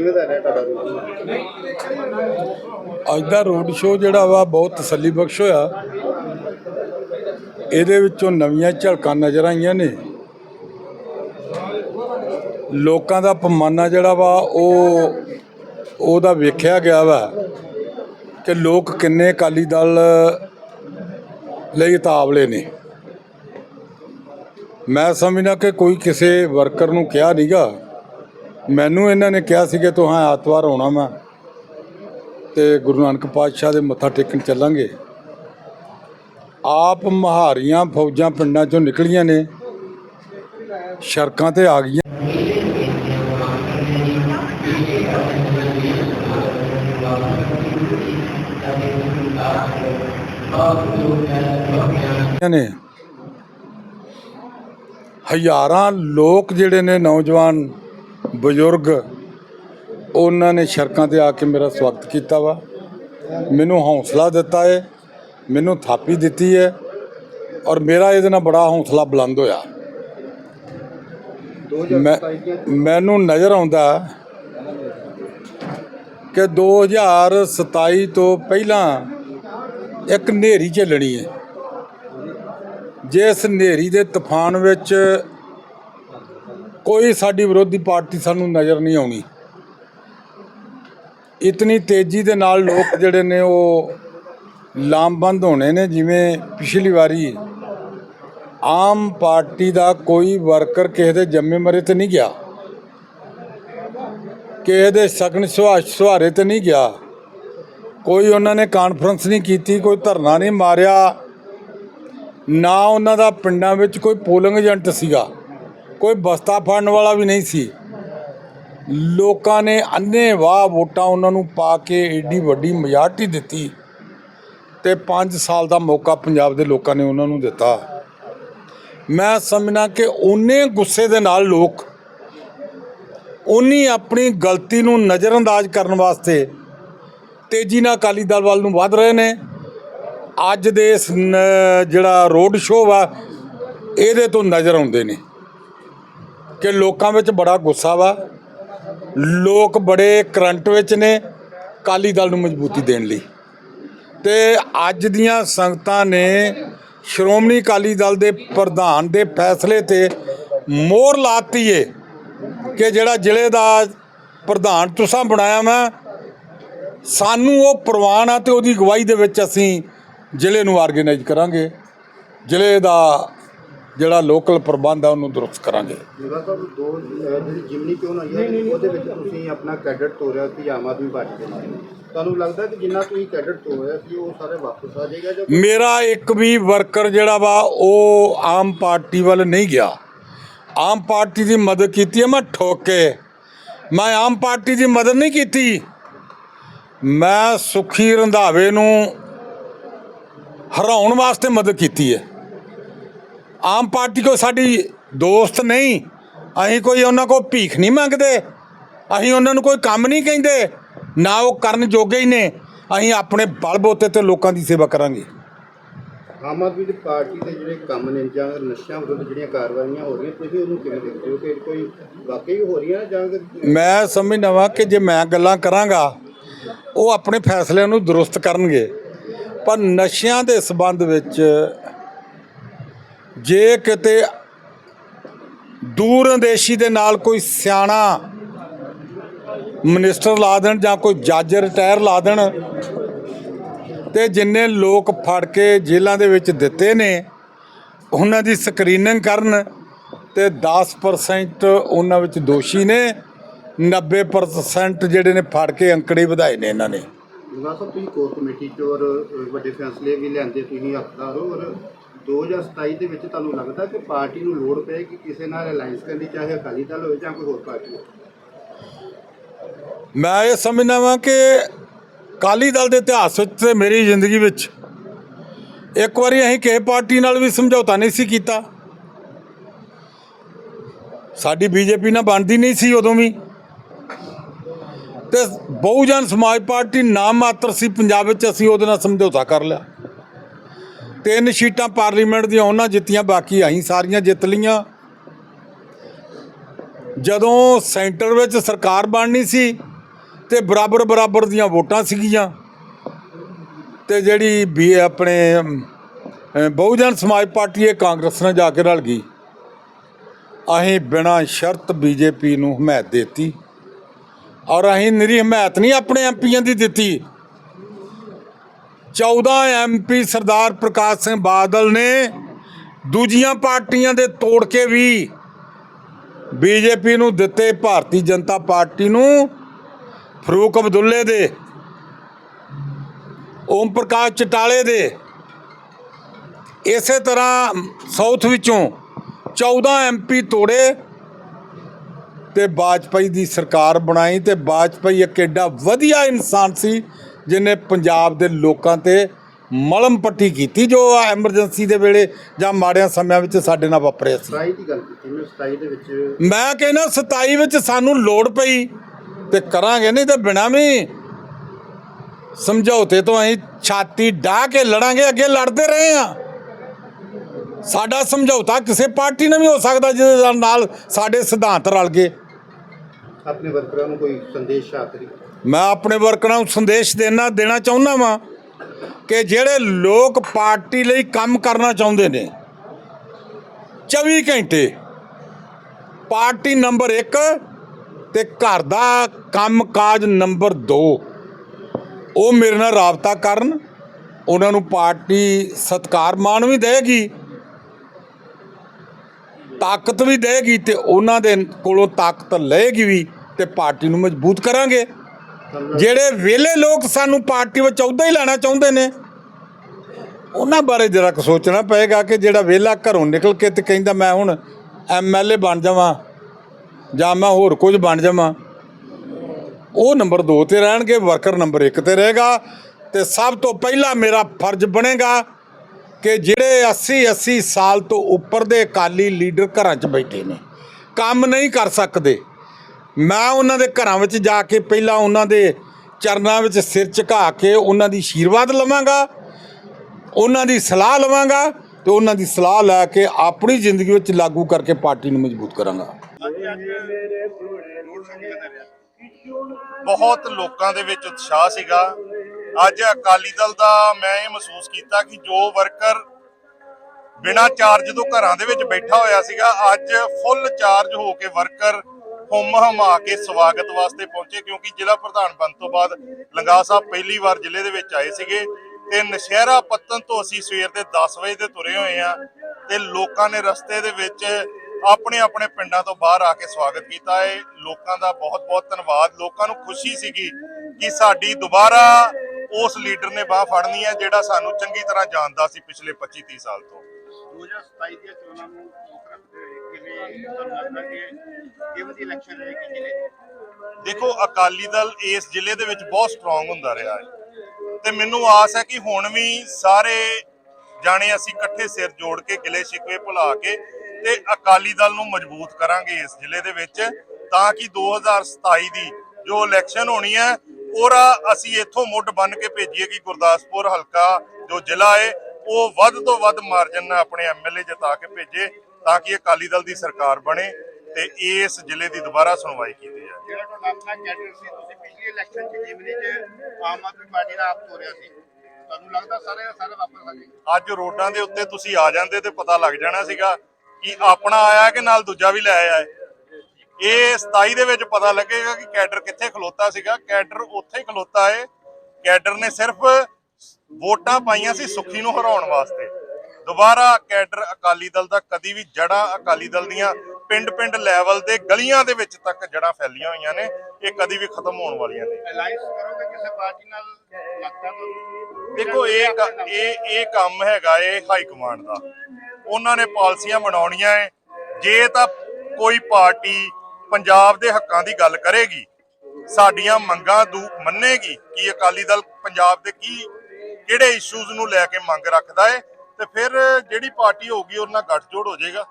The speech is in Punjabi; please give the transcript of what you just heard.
ਕਿਵੇਂ ਦਾ ਰਿਹਾ ਤੁਹਾਡਾ ਰੋਡ ਅੱਜ ਦਾ ਰੋਡ ਸ਼ੋਅ ਜਿਹੜਾ ਵਾ ਬਹੁਤ ਤਸੱਲੀ ਬਖਸ਼ ਹੋਇਆ। ਇਹਦੇ ਵਿੱਚੋਂ ਨਵੀਆਂ ਝਲਕਾਂ ਨਜ਼ਰ ਆਈਆਂ ਨੇ। ਲੋਕਾਂ ਦਾ ਪਮਾਨਾ ਜਿਹੜਾ ਵਾ ਉਹ, ਉਹਦਾ ਵੇਖਿਆ ਗਿਆ ਵਾ ਕਿ ਲੋਕ ਕਿੰਨੇ ਅਕਾਲੀ ਦਲ ਲਈ ਤਾਵਲੇ ਨੇ। ਮੈਂ ਸਮਝਣਾ ਕਿ ਕੋਈ ਕਿਸੇ ਵਰਕਰ ਨੂੰ ਕਿਹਾ ਨਹੀਂਗਾ ਮੈਨੂੰ ਇਹਨਾਂ ਨੇ ਕਿਹਾ ਸੀ ਕਿ ਤੂੰ ਹਾਂ ਐਤਵਾਰ ਆਉਣਾ ਮੈਂ ਤੇ ਗੁਰੂ ਨਾਨਕ ਪਾਤਸ਼ਾਹ ਦੇ ਮੱਥਾ ਟੇਕਣ ਚੱਲਾਂਗੇ। ਆਪ ਮਹਾਰੀਆਂ ਫੌਜਾਂ ਪਿੰਡਾਂ ਚੋਂ ਨਿਕਲੀਆਂ ਨੇ, ਸੜਕਾਂ ਤੇ ਆ ਗਈਆਂ। ਨੇ ਹਜ਼ਾਰਾਂ ਲੋਕ ਜਿਹੜੇ ਨੇ ਨੌਜਵਾਨ ਬਜ਼ੁਰਗ, ਉਹਨਾਂ ਨੇ ਸੜਕਾਂ ਤੇ ਆ ਕੇ ਮੇਰਾ ਸਵਾਗਤ ਕੀਤਾ ਵਾ। ਮੈਨੂੰ ਹੌਸਲਾ ਦਿੱਤਾ ਹੈ ਮੈਨੂੰ ਥਾਪੀ ਦਿੱਤੀ ਹੈ ਔਰ ਮੇਰਾ ਇਹਦੇ ਨਾਲ ਬੜਾ ਹੌਸਲਾ ਬੁਲੰਦ ਹੋਇਆ। ਮੈਂ, ਮੈਨੂੰ ਨਜ਼ਰ ਆਉਂਦਾ ਕਿ 2027 ਤੋਂ ਪਹਿਲਾਂ ਇੱਕ ਹਨੇਰੀ ਚੱਲਣੀ ਹੈ ਜਿਸ ਹਨੇਰੀ ਦੇ ਤੂਫਾਨ ਵਿੱਚ ਕੋਈ ਸਾਡੀ ਵਿਰੋਧੀ ਪਾਰਟੀ ਸਾਨੂੰ ਨਜ਼ਰ ਨਹੀਂ ਆਉਣੀ। ਇਤਨੀ ਤੇਜ਼ੀ ਦੇ ਨਾਲ ਲੋਕ ਜਿਹੜੇ ਨੇ ਉਹ ਲਾਮਬੰਦ ਹੋਣੇ ਨੇ, ਜਿਵੇਂ ਪਿਛਲੀ ਵਾਰੀ ਆਮ ਪਾਰਟੀ ਦਾ ਕੋਈ ਵਰਕਰ ਕਿਸੇ ਦੇ ਜੰਮੇ ਮਰੇ ਤੇ ਨਹੀਂ ਗਿਆ। ਕਿਸੇ ਦੇ ਸਗਨ ਸੁਹਾਸ ਸੁਹਾਰੇ ਤੇ ਨਹੀਂ ਗਿਆ। ਕੋਈ ਉਹਨਾਂ ਨੇ ਕਾਨਫਰੰਸ ਨਹੀਂ ਕੀਤੀ, ਕੋਈ ਧਰਨਾ ਨਹੀਂ ਮਾਰਿਆ। ਨਾ ਉਹਨਾਂ ਦਾ ਪਿੰਡਾਂ ਵਿੱਚ ਕੋਈ ਪੋਲਿੰਗ ਏਜੰਟ ਸੀਗਾ। ਕੋਈ ਬਸਤਾ ਫੜਨ ਵਾਲਾ ਵੀ ਨਹੀਂ ਸੀ। ਲੋਕਾਂ ਨੇ ਅੰਨੇ ਵਾਹ ਵੋਟਾਂ ਉਹਨਾਂ ਨੂੰ ਪਾ ਕੇ ਏਡੀ ਵੱਡੀ ਮਜਾਰਟੀ ਦਿੱਤੀ ਤੇ 5 ਸਾਲ ਦਾ ਮੌਕਾ ਪੰਜਾਬ ਦੇ ਲੋਕਾਂ ਨੇ ਉਹਨਾਂ ਨੂੰ ਦਿੱਤਾ। ਮੈਂ ਸਮਝਣਾ ਕਿ ਉਹਨੇ ਗੁੱਸੇ ਦੇ ਨਾਲ ਲੋਕ ਉਨੀ ਆਪਣੀ ਗਲਤੀ ਨੂੰ ਨਜ਼ਰਅੰਦਾਜ਼ ਕਰਨ ਵਾਸਤੇ ਤੇਜ਼ੀ ਨਾਲ ਅਕਾਲੀ ਦਲ ਵੱਲ ਨੂੰ ਵਧ ਰਹੇ ਨੇ। ਅੱਜ ਦੇ ਜਿਹੜਾ ਰੋਡ ਸ਼ੋਅ ਵਾ ਇਹਦੇ ਤੋਂ ਨਜ਼ਰ ਆਉਂਦੇ ਨੇ। ਕਿ ਲੋਕਾਂ ਵਿੱਚ ਬੜਾ ਗੁੱਸਾ ਵਾ। ਲੋਕ ਬੜੇ ਕਰੰਟ ਵਿੱਚ ਨੇ ਅਕਾਲੀ ਦਲ ਨੂੰ ਮਜ਼ਬੂਤੀ ਦੇਣ ਲਈ। ਤੇ ਅੱਜ ਦੀਆਂ ਸੰਗਤਾਂ ਨੇ ਸ਼੍ਰੋਮਣੀ ਅਕਾਲੀ ਦਲ ਦੇ ਪ੍ਰਧਾਨ ਦੇ ਫੈਸਲੇ ਤੇ ਮੋਹਰ ਲਾਤੀ ਏ ਕਿ ਜਿਹੜਾ ਜ਼ਿਲ੍ਹੇ ਦਾ ਪ੍ਰਧਾਨ ਤੁਸੀਂ ਬਣਾਇਆ ਮੈਂ ਸਾਨੂੰ ਉਹ ਪ੍ਰਵਾਨ ਆ ਤੇ ਉਹਦੀ ਅਗਵਾਈ ਦੇ ਵਿੱਚ ਅਸੀਂ ਜ਼ਿਲ੍ਹੇ ਨੂੰ ਆਰਗੇਨਾਈਜ਼ ਕਰਾਂਗੇ। ਜ਼ਿਲ੍ਹੇ ਦਾ ਜਿਹੜਾ ਲੋਕਲ ਪ੍ਰਬੰਧ ਆ ਉਹਨੂੰ ਦਰੁਸਤ ਕਰਾਂਗੇ। ਮੇਰਾ ਸਾਹਿਬ ਦੋ ਅਹ ਜਿਹੜੀ ਜਿਮਨੀ ਚੋਣ ਹੋਈ ਹੈ ਉਹਦੇ ਵਿੱਚ ਤੁਸੀਂ ਆਪਣਾ ਕੈਡਟ ਤੋਰਿਆ ਸੀ ਆਮ ਆਦਮੀ ਪਾਰਟੀ ਦੇ ਨਾਲ। ਤੁਹਾਨੂੰ ਲੱਗਦਾ ਕਿ ਜਿੰਨਾ ਤੁਸੀਂ ਕੈਡਟ ਤੋਰਿਆ ਸੀ ਉਹ ਸਾਰੇ ਵਾਪਸ ਆ ਜਾਏਗਾ ਜਾਂ ਮੇਰਾ ਇੱਕ ਵੀ ਵਰਕਰ ਜਿਹੜਾ ਵਾ ਉਹ ਆਮ ਪਾਰਟੀ ਵੱਲ ਨਹੀਂ ਗਿਆ। ਆਮ ਪਾਰਟੀ ਦੀ ਮਦਦ ਕੀਤੀ ਹੈ ਮੈਂ ਠੋਕ ਕੇ। ਮੈਂ ਆਮ ਪਾਰਟੀ ਦੀ ਮਦਦ ਨਹੀਂ ਕੀਤੀ। ਮੈਂ ਸੁਖੀ ਰੰਧਾਵੇ ਨੂੰ ਹਰਾਉਣ ਵਾਸਤੇ ਮਦਦ ਕੀਤੀ ਹੈ। ਆਮ ਪਾਰਟੀ ਕੋ ਸਾਡੀ ਦੋਸਤ ਨਹੀਂ। ਅਸੀਂ ਕੋਈ ਉਹਨਾਂ ਕੋ ਭੀਖ ਨਹੀਂ ਮੰਗਦੇ। ਅਸੀਂ ਉਹਨਾਂ ਨੂੰ ਕੋਈ ਕੰਮ ਨਹੀਂ ਕਹਿੰਦੇ। ਨਾ ਉਹ ਕਰਨ ਜੋਗੇ ਹੀ ਨੇ। ਅਸੀਂ ਆਪਣੇ ਬਲਬੋਤੇ ਤੇ ਲੋਕਾਂ ਦੀ ਸੇਵਾ ਕਰਾਂਗੇ। ਆਮ ਆਦਮੀ ਦੀ ਪਾਰਟੀ ਦੇ ਜਿਹੜੇ ਕੰਮ ਨੇ ਜਾਂ ਨਸ਼ਿਆਂ ਵਿਰੁੱਧ ਜਿਹੜੀਆਂ ਕਾਰਵਾਈਆਂ ਹੋ ਰਹੀਆਂ ਤੁਸੀਂ ਉਹਨੂੰ ਕਿਵੇਂ ਦੇਖਦੇ ਹੋ? ਕਿ ਕੋਈ ਵਾਕਈ ਹੋ ਰਹੀਆਂ ਜਾਂ ਮੈਂ ਸਮਝਦਾ ਵਾਂ ਕਿ ਜੇ ਮੈਂ ਗੱਲਾਂ ਕਰਾਂਗਾ ਉਹ ਆਪਣੇ ਫੈਸਲਿਆਂ ਨੂੰ ਦਰੁਸਤ ਕਰਨਗੇ। ਪਰ ਨਸ਼ਿਆਂ ਦੇ ਸਬੰਧ ਵਿੱਚ ਜੇ ਕਿਤੇ ਦੂਰ ਅੰਦੇਸ਼ੀ ਦੇ ਨਾਲ ਕੋਈ ਸਿਆਣਾ ਮਿਨਿਸਟਰ ਲਾ ਦੇਣ ਜਾਂ ਕੋਈ ਜੱਜ ਰਿਟਾਇਰ ਲਾ ਦੇਣ ਤੇ ਜਿੰਨੇ ਲੋਕ ਫੜ ਕੇ ਜੇਲ੍ਹਾਂ ਦੇ ਵਿੱਚ ਦਿੱਤੇ ਨੇ, ਉਹਨਾਂ ਦੀ ਸਕਰੀਨਿੰਗ ਕਰਨ ਤੇ 10% ਉਹਨਾਂ ਵਿੱਚ ਦੋਸ਼ੀ ਨੇ 90% ਜਿਹੜੇ ਨੇ ਫੜ ਕੇ ਅੰਕੜੇ ਵਧਾਏ ਨੇ ਇਹਨਾਂ ਨੇ। ਮੇਰਾ ਤੁਸੀਂ ਕੋਰ ਕਮੇਟੀ ਚ ਔਰ ਵੱਡੇ ਫੈਸਲੇ ਵੀ ਲੈਂਦੇ, ਤੁਸੀਂ ਹੱਕਦਾਰ ਹੋ ਔਰ 2027 ਦੇ ਵਿੱਚ ਤੁਹਾਨੂੰ ਲੱਗਦਾ ਕਿ ਪਾਰਟੀ ਨੂੰ ਲੋੜ ਪਏਗੀ ਕਿਸੇ ਨਾਲ ਅਲਾਈਅੰਸ ਕਰਨ ਚਾਹੇ ਅਕਾਲੀ ਦਲ ਹੋਵੇ ਜਾਂ ਕੋਈ ਹੋਰ ਪਾਰਟੀ ਹੋਵੇ? ਮੈਂ ਇਹ ਸਮਝਦਾ ਵਾਂ ਕਿ ਕਾਲੀ ਦਲ ਦੇ ਇਤਿਹਾਸ ਵਿੱਚ ਤੇ ਮੇਰੀ ਜ਼ਿੰਦਗੀ ਵਿੱਚ ਇੱਕ ਵਾਰੀ ਅਸੀਂ ਕਿਸੇ ਪਾਰਟੀ ਨਾਲ ਵੀ ਸਮਝੌਤਾ ਨਹੀਂ ਸੀ ਕੀਤਾ। ਸਾਡੀ ਬੀਜੇਪੀ ਨਾਲ ਬਣਦੀ ਨਹੀਂ ਸੀ ਉਦੋਂ ਵੀ। ਤੇ ਬਹੁਜਨ ਸਮਾਜ ਪਾਰਟੀ ਨਾਮ ਮਾਤਰ ਸੀ, ਪੰਜਾਬ ਵਿੱਚ ਅਸੀਂ ਉਹਦੇ ਨਾਲ ਸਮਝੌਤਾ ਕਰ ਲਿਆ। ਤਿੰਨ ਸੀਟਾਂ ਪਾਰਲੀਮੈਂਟ ਦੀਆਂ ਉਹਨਾਂ ਜਿੱਤੀਆਂ, ਬਾਕੀ ਅਸੀਂ ਸਾਰੀਆਂ ਜਿੱਤ ਲਈਆਂ। ਜਦੋਂ ਸੈਂਟਰ ਵਿੱਚ ਸਰਕਾਰ ਬਣਨੀ ਸੀ ਤੇ ਬਰਾਬਰ ਬਰਾਬਰ ਦੀਆਂ ਵੋਟਾਂ ਸੀਗੀਆਂ ਤੇ ਜਿਹੜੀ ਵੀ ਆਪਣੇ ਬਹੁਜਨ ਸਮਾਜ ਪਾਰਟੀ ਇਹ ਕਾਂਗਰਸ ਨਾਲ ਜਾ ਕੇ ਰਲ ਗਈ। ਅਸੀਂ ਬਿਨਾਂ ਸ਼ਰਤ ਬੀਜੇਪੀ ਨੂੰ ਹਮਾਇਤ ਦਿੱਤੀ ਔਰ ਅਸੀਂ ਨਿਰੀ ਹਮਾਇਤ ਨਹੀਂ ਆਪਣੇ ਐਮਪੀਆਂ ਦੀ ਦਿੱਤੀ। 14 ਐਮਪੀ ਸਰਦਾਰ ਪ੍ਰਕਾਸ਼ ਸਿੰਘ ਬਾਦਲ ਨੇ ਦੂਜੀਆਂ ਪਾਰਟੀਆਂ ਦੇ ਤੋੜ ਕੇ ਵੀ ਬੀਜੇਪੀ ਨੂੰ ਦਿੱਤੇ ਭਾਰਤੀ ਜਨਤਾ ਪਾਰਟੀ ਨੂੰ ਫਰੂਕ ਅਬਦੁੱਲੇ ਦੇ, ਓਮ ਪ੍ਰਕਾਸ਼ ਚਟਾਲੇ ਦੇ। ਇਸੇ ਤਰ੍ਹਾਂ ਸਾਊਥ ਵਿੱਚੋਂ 14 ਐਮਪੀ ਤੋੜੇ ਤੇ ਬਾਜਪਾਈ ਦੀ ਸਰਕਾਰ ਬਣਾਈ ਤੇ ਬਾਜਪਾਈ ਇੱਕ ਐਡਾ ਵਧੀਆ ਇਨਸਾਨ ਸੀ ਜਿਨੇ ਪੰਜਾਬ ਦੇ ਲੋਕਾਂ ਤੇ ਮਲਮ ਪੱਟੀ ਕੀਤੀ ਜੋ ਐਮਰਜੈਂਸੀ ਦੇ ਵੇਲੇ ਜਾਂ ਮਾੜਿਆਂ ਸਮਿਆਂ ਵਿੱਚ ਸਾਡੇ ਨਾਲ ਵਾਪਰਿਆ ਸੀ। 27 ਦੀ ਗੱਲ ਕੀਤੀ ਮੈਂ 27 ਦੇ ਵਿੱਚ ਮੈਂ ਕਹਿੰਦਾ 27 ਵਿੱਚ ਸਾਨੂੰ ਲੋੜ ਪਈ ਤੇ ਕਰਾਂਗੇ ਨਹੀਂ ਤਾਂ ਬਿਨਾਂ ਵੀ ਸਮਝੌਤੇ ਤੋਂ ਅਸੀਂ ਛਾਤੀ ਢਾ ਕੇ ਲੜਾਂਗੇ ਅੱਗੇ ਲੜਦੇ ਰਹੇ ਆ ਸਾਡਾ ਸਮਝੌਤਾ ਕਿਸੇ ਪਾਰਟੀ ਨਾਲ ਵੀ ਹੋ ਸਕਦਾ ਜਿਹਦੇ ਨਾਲ ਸਾਡੇ ਸਿਧਾਂਤ ਰਲ ਗਏ। ਆਪਣੇ ਵਰਕਰਾਂ ਨੂੰ ਕੋਈ ਸੰਦੇਸ਼ ਆਖਰੀ ਮੈਂ ਆਪਣੇ ਵਰਕਰਾਂ ਨੂੰ ਸੰਦੇਸ਼ ਦੇਣਾ ਦੇਣਾ ਚਾਹੁੰਦਾ ਵਾਂ ਕਿ ਜਿਹੜੇ ਲੋਕ ਪਾਰਟੀ ਲਈ ਕੰਮ ਕਰਨਾ ਚਾਹੁੰਦੇ ਨੇ 24 ਘੰਟੇ ਪਾਰਟੀ ਨੰਬਰ 1 ਤੇ ਘਰ ਦਾ ਕੰਮਕਾਜ ਨੰਬਰ 2 ਉਹ ਮੇਰੇ ਨਾਲ ਰਾਬਤਾ ਕਰਨ, ਉਹਨਾਂ ਨੂੰ ਪਾਰਟੀ ਸਤਕਾਰ ਮਾਣ ਵੀ ਦੇਗੀ, ਤਾਕਤ ਵੀ ਦੇਗੀ ਤੇ ਉਹਨਾਂ ਦੇ ਕੋਲੋਂ ਤਾਕਤ ਲਏਗੀ ਵੀ ਤੇ ਪਾਰਟੀ ਨੂੰ ਮਜ਼ਬੂਤ ਕਰਾਂਗੇ। ਜਿਹੜੇ ਵਿਹਲੇ ਲੋਕ ਸਾਨੂੰ ਪਾਰਟੀ ਵਿੱਚ ਅਹੁਦਾ ਹੀ ਲੈਣਾ ਚਾਹੁੰਦੇ ਨੇ, ਉਹਨਾਂ ਬਾਰੇ ਜਰਾ ਕੁ ਸੋਚਣਾ ਪਏਗਾ ਕਿ ਜਿਹੜਾ ਵਿਹਲਾ ਘਰੋਂ ਨਿਕਲ ਕੇ ਤੇ ਕਹਿੰਦਾ ਮੈਂ ਹੁਣ ਐਮਐਲਏ ਬਣ ਜਾਵਾਂ ਜਾਂ ਮੈਂ ਹੋਰ ਕੁਝ ਬਣ ਜਾਵਾਂ, ਉਹ ਨੰਬਰ 2 ਤੇ ਰਹਿਣਗੇ, ਵਰਕਰ ਨੰਬਰ 1 ਤੇ ਰਹੇਗਾ ਤੇ ਸਭ ਤੋਂ ਪਹਿਲਾਂ ਮੇਰਾ ਫਰਜ਼ ਬਣੇਗਾ ਕਿ ਜਿਹੜੇ 80 80 ਸਾਲ ਤੋਂ ਉੱਪਰ ਦੇ ਅਕਾਲੀ ਲੀਡਰ ਘਰਾਂ 'ਚ ਬੈਠੇ ਨੇ, ਕੰਮ ਨਹੀਂ ਕਰ ਸਕਦੇ। ਮੈਂ ਉਹਨਾਂ ਦੇ ਘਰਾਂ ਵਿੱਚ ਜਾ ਕੇ ਪਹਿਲਾਂ ਉਹਨਾਂ ਦੇ ਚਰਨਾਂ ਵਿੱਚ ਸਿਰ ਝੁਕਾ ਕੇ ਉਹਨਾਂ ਦੀ ਆਸ਼ੀਰਵਾਦ ਲਵਾਂਗਾ, ਉਹਨਾਂ ਦੀ ਸਲਾਹ ਲਵਾਂਗਾ ਤੇ ਉਹਨਾਂ ਦੀ ਸਲਾਹ ਲੈ ਕੇ ਆਪਣੀ ਜ਼ਿੰਦਗੀ ਵਿੱਚ ਲਾਗੂ ਕਰਕੇ ਪਾਰਟੀ ਨੂੰ ਮਜ਼ਬੂਤ ਕਰਾਂਗਾ। ਬਹੁਤ ਲੋਕਾਂ ਦੇ ਵਿੱਚ ਉਤਸ਼ਾਹ ਸੀਗਾ। ਅੱਜ ਅਕਾਲੀ ਦਲ ਦਾ ਮੈਂ ਇਹ ਮਹਿਸੂਸ ਕੀਤਾ ਕਿ ਜੋ ਵਰਕਰ ਬਿਨਾਂ ਚਾਰਜ ਤੋਂ ਘਰਾਂ ਦੇ ਵਿੱਚ ਬੈਠਾ ਹੋਇਆ ਸੀਗਾ, ਅੱਜ ਫੁੱਲ ਚਾਰਜ ਹੋ ਕੇ ਵਰਕਰ ਹੁਮ ਹਮਾ ਕੇ ਸਵਾਗਤ ਵਾਸਤੇ ਪਹੁੰਚੇ, ਕਿਉਂਕਿ ਜ਼ਿਲ੍ਹਾ ਪ੍ਰਧਾਨ ਬਣ ਤੋਂ ਬਾਅਦ ਲੰਗਾ ਸਾਹਿਬ ਪਹਿਲੀ ਵਾਰ ਜ਼ਿਲ੍ਹੇ ਦੇ ਵਿੱਚ ਆਏ ਸੀਗੇ ਤੇ ਨਸ਼ਹਿਰਾ ਪੱਤਨ ਤੋਂ ਅਸੀਂ ਸਵੇਰ ਦੇ 10 ਵਜੇ ਦੇ ਤੁਰੇ ਹੋਏ ਆ ਤੇ ਲੋਕਾਂ ਨੇ ਰਸਤੇ ਦੇ ਵਿੱਚ ਆਪਣੇ ਆਪਣੇ ਪਿੰਡਾਂ ਤੋਂ ਬਾਹਰ ਆ ਕੇ ਸਵਾਗਤ ਕੀਤਾ। ਹੈ ਲੋਕਾਂ ਦਾ ਬਹੁਤ ਬਹੁਤ ਧੰਨਵਾਦ। ਲੋਕਾਂ ਨੂੰ ਖੁਸ਼ੀ ਸੀਗੀ ਕਿ ਸਾਡੀ ਦੁਬਾਰਾ ਉਸ ਲੀਡਰ ਨੇ ਬਾਹ ਫੜਨੀ ਹੈ, ਜਿਹੜਾ ਸਾਨੂੰ ਚੰਗੀ ਤਰ੍ਹਾਂ ਜਾਣਦਾ ਸੀ ਪਿਛਲੇ 25 30 ਸਾਲ ਤੋਂ। 2027 ਦੀਆਂ ਚੋਣਾਂ ਨੂੰ ਦੇਖੋ, ਅਕਾਲੀ ਦਲ ਇਸ ਜ਼ਿਲ੍ਹੇ ਦੇ ਵਿੱਚ ਬਹੁਤ ਸਟਰੋਂਗ ਹੁੰਦਾ ਰਿਹਾ ਹੈ। ਤੇ ਮੈਨੂੰ ਆਸ ਹੈ ਕਿ ਹੁਣ ਵੀ ਸਾਰੇ ਜਾਣੇ ਅਸੀਂ ਇਕੱਠੇ ਸਿਰ ਜੋੜ ਕੇ, ਗਿਲੇ ਸ਼ਿਕਵੇ ਭੁਲਾ ਕੇ ਤੇ ਅਕਾਲੀ ਦਲ ਨੂੰ ਮਜ਼ਬੂਤ ਕਰਾਂਗੇ ਇਸ ਜ਼ਿਲ੍ਹੇ ਦੇ ਵਿੱਚ, ਤਾਂ ਕਿ 2027 ਦੀ ਜੋ ਇਲੈਕਸ਼ਨ ਹੋਣੀ ਹੈ, ਉਹਦਾ ਅਸੀਂ ਇੱਥੋਂ ਮੁੱਢ ਬੰਨ ਕੇ ਭੇਜੀਏ ਕਿ ਗੁਰਦਾਸਪੁਰ ਹਲਕਾ ਜੋ ਜ਼ਿਲ੍ਹਾ ਹੈ, ਉਹ ਵੱਧ ਤੋਂ ਵੱਧ ਮਾਰਜਨ ਨਾਲ ਆਪਣੇ ਐਮਐਲਏ ਜਿਤਾ ਕੇ ਭੇਜੇ। ਤਾਂ ਕਿ ਅਕਾਲੀ ਦਲ ਦੀ ਸਰਕਾਰ ਬਣੇ ਤੇ ਇਸ ਜ਼ਿਲ੍ਹੇ ਦੀ ਦੁਬਾਰਾ ਸੁਣਵਾਈ ਕੀਤੀ ਜਾਏ ਜਿਹੜਾ ਤੁਹਾਡਾ ਆਪਣਾ ਕੈਡਰ ਸੀ ਤੁਸੀਂ ਪਿਛਲੀ ਇਲੈਕਸ਼ਨ ਚ ਜਿਮਨੀ ਚ ਆਮ ਆਦਮੀ ਪਾਰਟੀ ਦਾ ਆਪ ਤੋਰਿਆ ਸੀ। ਤੁਹਾਨੂੰ ਲੱਗਦਾ ਸਾਰੇ ਸਾਰੇ ਵਾਪਸ ਆ ਗਏ ਅੱਜ ਰੋਡਾਂ ਦੇ ਉੱਤੇ ਤੁਸੀਂ ਆ ਜਾਂਦੇ ਤੇ ਪਤਾ ਲੱਗ ਜਾਣਾ ਸੀਗਾ ਕਿ ਆਪਣਾ ਆਇਆ ਕਿ ਨਾਲ ਦੂਜਾ ਵੀ ਲੈ ਆਇਆ ਇਹ 27 ਦੇ ਵਿੱਚ ਪਤਾ ਲੱਗੇਗਾ ਕਿ ਕੈਡਰ ਕਿੱਥੇ ਖਲੋਤਾ ਸੀਗਾ। ਕੈਡਰ ਉੱਥੇ ਹੀ ਖਲੋਤਾ ਹੈ। ਕੈਡਰ ਨੇ ਸਿਰਫ ਵੋਟਾਂ ਪਾਈਆਂ ਸੀ ਸੁੱਖੀ ਨੂੰ ਹਰਾਉਣ ਵਾਸਤੇ। ਦੁਬਾਰਾ ਕੈਡਰ ਅਕਾਲੀ ਦਲ ਦਾ ਕਦੀ ਵੀ ਜੜਾਂ ਅਕਾਲੀ ਦਲ ਦੀਆਂ ਪਿੰਡ-ਪਿੰਡ ਲੈਵਲ ਤੇ ਗਲੀਆਂ ਦੇ ਵਿੱਚ ਤੱਕ ਜੜਾਂ ਫੈਲੀਆਂ ਹੋਈਆਂ ਨੇ ਇਹ ਕਦੀ ਵੀ ਖਤਮ ਹੋਣ ਵਾਲੀਆਂ ਨੇ। ਅਲਾਈਅੰਸ ਕਰੋਗੇ ਕਿਸੇ ਪਾਰਟੀ ਨਾਲ ਲੱਗਦਾ ਦੇਖੋ ਇਹ ਇਹ ਇਹ ਕੰਮ ਹੈਗਾ ਏ ਹਾਈ ਕਮਾਂਡ ਦਾ। ਉਹਨਾਂ ਨੇ ਪਾਲਿਸੀਆਂ ਬਣਾਉਣੀਆਂ ਏ ਜੇ ਤਾਂ ਕੋਈ ਪਾਰਟੀ ਪੰਜਾਬ ਦੇ ਹੱਕਾਂ ਦੀ ਗੱਲ ਕਰੇਗੀ ਸਾਡੀਆਂ ਮੰਗਾਂ ਦੂ ਮੰਨੇਗੀ ਕਿ ਅਕਾਲੀ ਦਲ ਪੰਜਾਬ ਦੇ ਕੀ ਕਿਹੜੇ ਇਸ਼ੂਜ਼ ਨੂੰ ਲੈ ਕੇ ਮੰਗ ਰੱਖਦਾ ਏ ਤੇ ਫਿਰ ਜਿਹੜੀ ਪਾਰਟੀ ਹੋਊਗੀ ਉਹਨਾਂ ਨਾਲ ਗੱਠਜੋੜ ਹੋ ਜਾਏਗਾ।